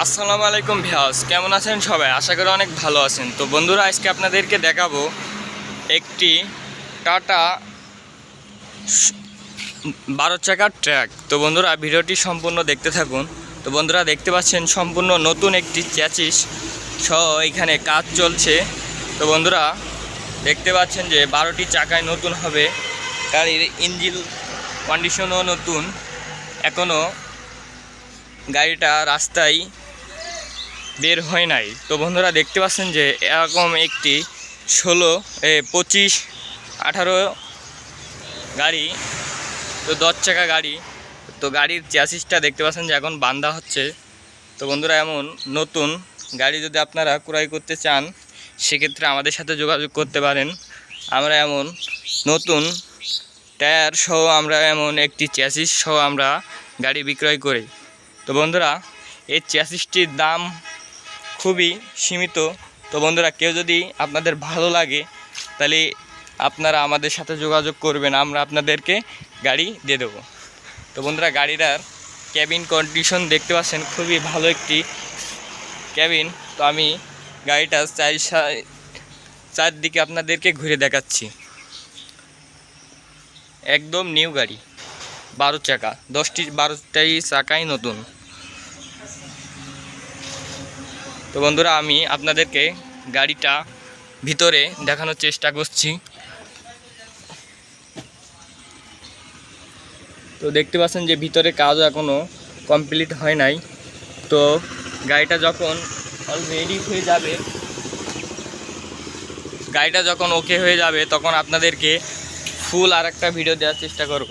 আসসালামু আলাইকুম ভিয়াস কেমন আছেন সবাই? আশা করি অনেক ভালো আছেন। তো বন্ধুরা, আজকে আপনাদেরকে দেখাবো একটি টাটা বারো চাকার ট্র্যাক। তো বন্ধুরা, ভিডিওটি সম্পূর্ণ দেখতে থাকুন। তো বন্ধুরা, দেখতে পাচ্ছেন সম্পূর্ণ নতুন একটি চ্যাচিস সহ এখানে কাজ চলছে। তো বন্ধুরা, দেখতে পাচ্ছেন যে বারোটি চাকায় নতুন হবে। গাড়ির ইঞ্জিন কন্ডিশনও নতুন, এখনও গাড়িটা রাস্তায় বের হয় নাই। তো বন্ধুরা দেখতে পাচ্ছেন যে এরকম একটি ষোলো পঁচিশ, আঠারো গাড়ি, তো দশ চাকা গাড়ি। তো গাড়ির চ্যাসিসটা দেখতে পাচ্ছেন যে এখন বান্ধা হচ্ছে। তো বন্ধুরা এমন নতুন গাড়ি যদি আপনারা ক্রয় করতে চান, সেক্ষেত্রে আমাদের সাথে যোগাযোগ করতে পারেন। আমরা এমন নতুন টায়ার সহ আমরা এমন একটি চ্যাসিস সহ আমরা গাড়ি বিক্রয় করি। তো বন্ধুরা, এই চ্যাসিসটির দাম খুবই সীমিত। তো বন্ধুরা, কেউ যদি আপনাদের ভালো লাগে, তাহলে আপনারা আমাদের সাথে যোগাযোগ করবেন, আমরা আপনাদেরকে গাড়ি দিয়ে দেবো। তো বন্ধুরা, গাড়িটার ক্যাবিন কন্ডিশন দেখতে পাচ্ছেন, খুবই ভালো একটি ক্যাবিন তো আমি গাড়িটার চার চারদিকে আপনাদেরকে ঘুরে দেখাচ্ছি। একদম নিউ গাড়ি। বারো চাকা, দশটি, বারোটাই চাকাই নতুন। তো বন্ধুরা, আমি আপনাদেরকে গাড়িটা ভিতরে দেখানোর চেষ্টা করছি। তো দেখতে পাচ্ছেন যে ভিতরে কাজও এখনও কমপ্লিট হয় নাই। তো গাড়িটা যখন অলরেডি হয়ে যাবে, গাড়িটা যখন ওকে হয়ে যাবে, তখন আপনাদেরকে ফুল আর একটা ভিডিও দেওয়ার চেষ্টা করব।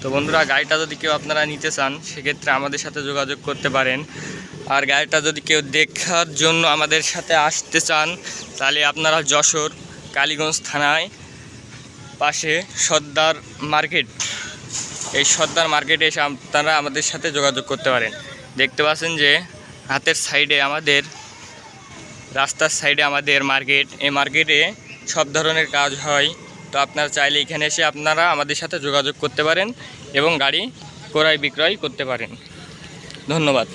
তো বন্ধুরা, গাড়িটা যদি কেউ আপনারা নিতে চান, সেক্ষেত্রে আমাদের সাথে যোগাযোগ করতে পারেন। আর গাড়িটা যদি কেউ দেখার জন্য আমাদের সাথে আসতে চান, তাহলে আপনারা যশোর কালীগঞ্জ থানায় পাশে সর্দার মার্কেট, এই সর্দার মার্কেটে এসে আপনারা আমাদের সাথে যোগাযোগ করতে পারেন। দেখতে পাচ্ছেন যে, হাতের সাইডে আমাদের, রাস্তার সাইডে আমাদের মার্কেট। এই মার্কেটে সব ধরনের কাজ হয়। তো আপনারা চাইলে এখানে এসে আপনারা আমাদের সাথে যোগাযোগ করতে পারেন। এবং গাড়ি ক্রয় বিক্রয় করতে পারেন। ধন্যবাদ।